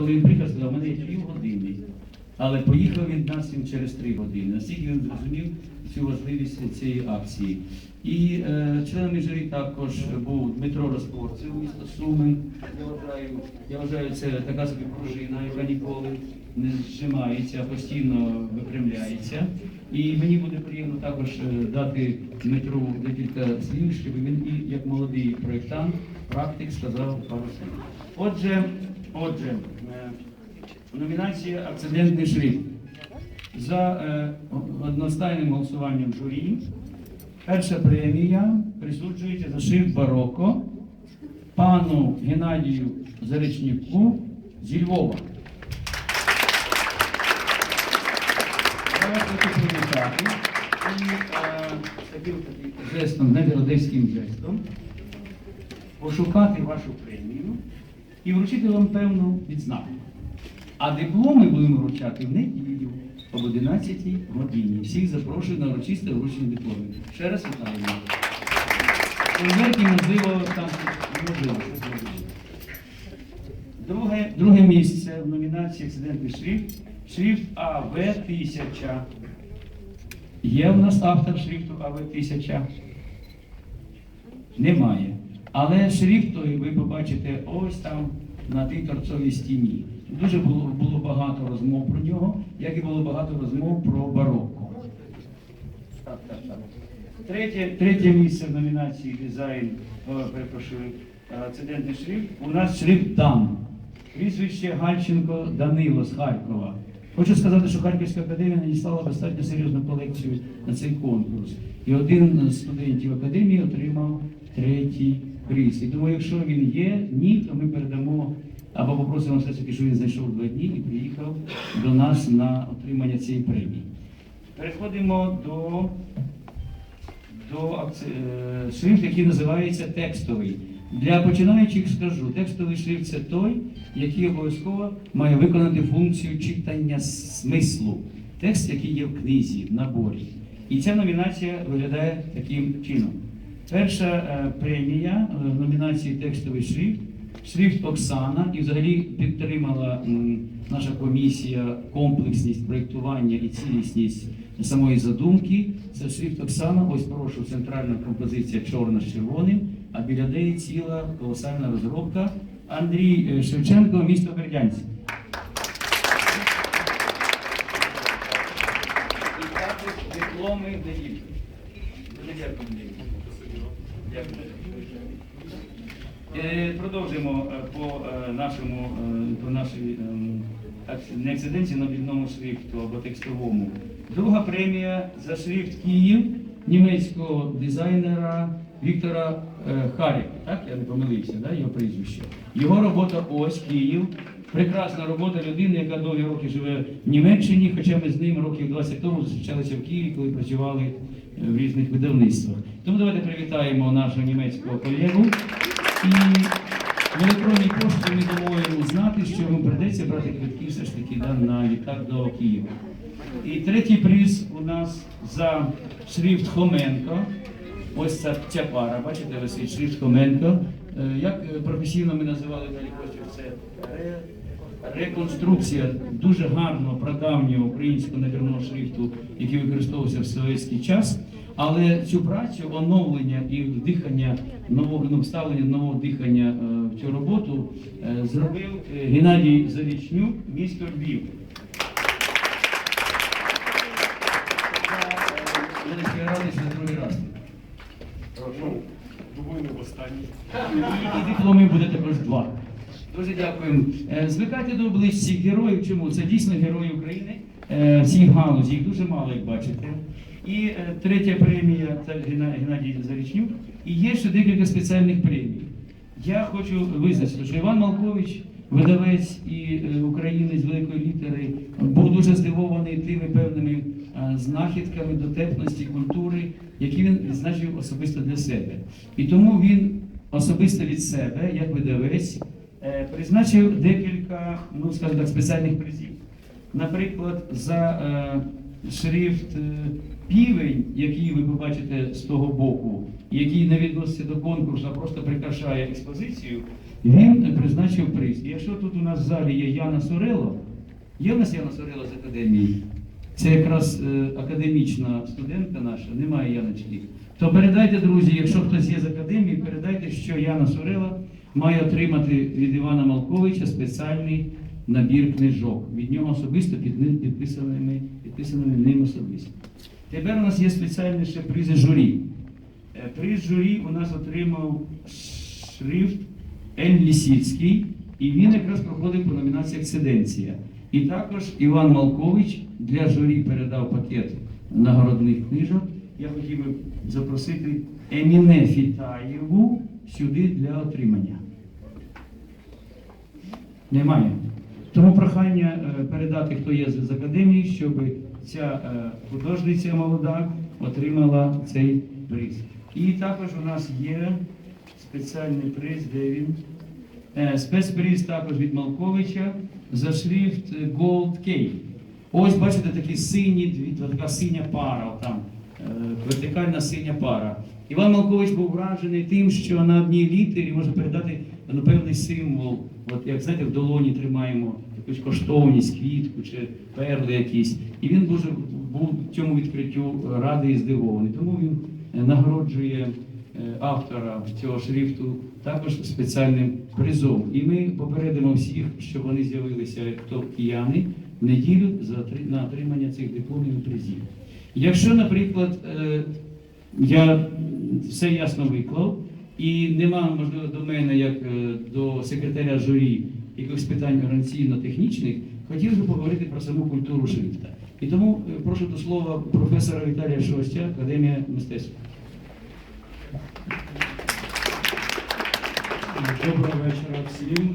коли він приїхав, сказав, у мене є півгодини. Але поїхав від нас він через три години. Наскільки він зрозумів цю важливість цієї акції. І е, членами журі також був Дмитро Розпорцев, місто Суми. Я вважаю, я вважаю, це така собі пружина, яка ніколи не зжимається, а постійно випрямляється. І мені буде приємно також е, дати Дмитру декілька слів, щоб він і як молодий проєктант, практик сказав пару слів. Отже, отже, е, номінація Акцидентний шрифт. За е, одностайним голосуванням журі перша премія присуджується за шрифт Бароко пану Геннадію Заречнюку зі Львова. І е, таким жестом, навіть жестом, пошукати вашу премію і вручити вам певну відзнаку. А дипломи будемо вручати в неділю об 11 годині. Всіх запрошую на урочисте вручення дипломів. Ще раз вітаю. Конверті, можливо, там зробити. Друге, друге місце в номінації «Акцидентний шрифт. Шрифт АВ 1000. Є в нас автор шрифту АВ 1000? Немає. Але шрифт ви побачите ось там на тій торцовій стіні. Дуже було, було багато розмов про нього, як і було багато розмов про барокко. Третє, третє місце в номінації дизайн, о, перепрошую, акцидентний шрифт. У нас шрифт Дам. Прізвище Гальченко Данило з Харкова. Хочу сказати, що Харківська академія надіслала достатньо серйозну колекцію на цей конкурс. І один з студентів академії отримав третій приз. І думаю, якщо він є, ні, то ми передамо або попросимо все ж таки, що він знайшов два дні і приїхав до нас на отримання цієї премії. Переходимо до до акці- е, шрифт, який називається текстовий. Для починаючих скажу, текстовий шрифт це той, який обов'язково має виконати функцію читання смислу. Текст, який є в книзі, в наборі. І ця номінація виглядає таким чином. Перша е, премія е, номінації Текстовий шрифт, шрифт Оксана, і взагалі підтримала наша комісія комплексність проєктування і цілісність самої задумки. Це шрифт Оксана. Ось прошу центральна композиція чорна з червоним, а біля неї ціла колосальна розробка. Андрій е, Шевченко, місто Бердянськ. І також дипломи Андрій. Дуже дякую, Дякую. Е, Продовжимо е, по е, нашому по нашій ем, не на бідному шрифту або текстовому. Друга премія за шрифт Київ німецького дизайнера Віктора Харіка. Так, я не помилився, да, його прізвище. Його робота ось Київ. Прекрасна робота людини, яка довгі роки живе в Німеччині, хоча ми з ним років 20 тому зустрічалися в Києві, коли працювали в різних видавництвах. Тому давайте привітаємо нашого німецького колегу. І в електронній пошті ми дамо йому знати, що йому прийдеться брати квитки все ж таки да, на літак до Києва. І третій приз у нас за шрифт Хоменко. Ось ця, ця пара, бачите, висить шрифт Хоменко. Е, Як е, професійно ми називали далі Костю, це реконструкція дуже гарного прадавнього українського набірного шрифту, який використовувався в совєтський час. Але цю працю оновлення і вдихання нового ну, вставлення нового дихання е, в цю роботу е, зробив е, Геннадій Зарічнюк, місто Львів. Я не що другий раз. Думаю, не в останній. І дипломів буде також два. Дуже дякуємо. Звикайте до облич всіх героїв. Чому? Це дійсно герої України. Е, Всіх галузі, їх дуже мало, як бачите. І е, третя премія це Геннадій Зарічнюк. І є ще декілька спеціальних премій. Я хочу визначити, що Іван Малкович, видавець і е, українець великої літери, був дуже здивований тими певними знахідками дотепності культури, які він відзначив особисто для себе. І тому він особисто від себе, як видавець, призначив декілька, ну скажімо так, спеціальних призів. Наприклад, за е, шрифт е, півень, який ви побачите з того боку, який не відноситься до конкурсу, а просто прикрашає експозицію, він призначив приз. І якщо тут у нас в залі є Яна Сорело, є в нас Яна Сорело з академії? Це якраз е, академічна студентка наша, немає Яночки. То передайте, друзі, якщо хтось є з академії, передайте, що Яна Сорела має отримати від Івана Малковича спеціальний набір книжок. Від нього особисто під ним підписаними, підписаними ним особисто. Тепер у нас є спеціальні ще призи журі. Е, Приз журі у нас отримав шрифт Ель Лісіцький, і він якраз проходив по номінації Ексцеденція. І також Іван Малкович для журі передав пакет нагородних книжок. Я хотів би запросити Еміне Фітаєву сюди для отримання. Немає. Тому прохання е, передати, хто є з академії, щоб ця е, художниця молода отримала цей приз. І також у нас є спеціальний приз, де він. Е, Спецприз також від Малковича за шрифт Gold Cave. Ось бачите такі сині, така синя пара, там, вертикальна синя пара. Іван Малкович був вражений тим, що на одній літері може передати ну, певний символ. От як знаєте, в долоні тримаємо якусь коштовність, квітку чи перли якісь. І він дуже був цьому відкриттю радий і здивований. Тому він е, нагороджує е, автора цього шрифту також спеціальним призом. І ми попередимо всіх, щоб вони з'явилися хто кияни в неділю на отримання цих дипломів і призів. Якщо, наприклад, е, я все ясно виклав, і нема, можливо, до мене, як е, до секретаря журі, якихось питань організаційно-технічних, хотів би поговорити про саму культуру шрифта. І тому е, прошу до слова професора Віталія Шостя, Академія мистецтв. Доброго вечора всім.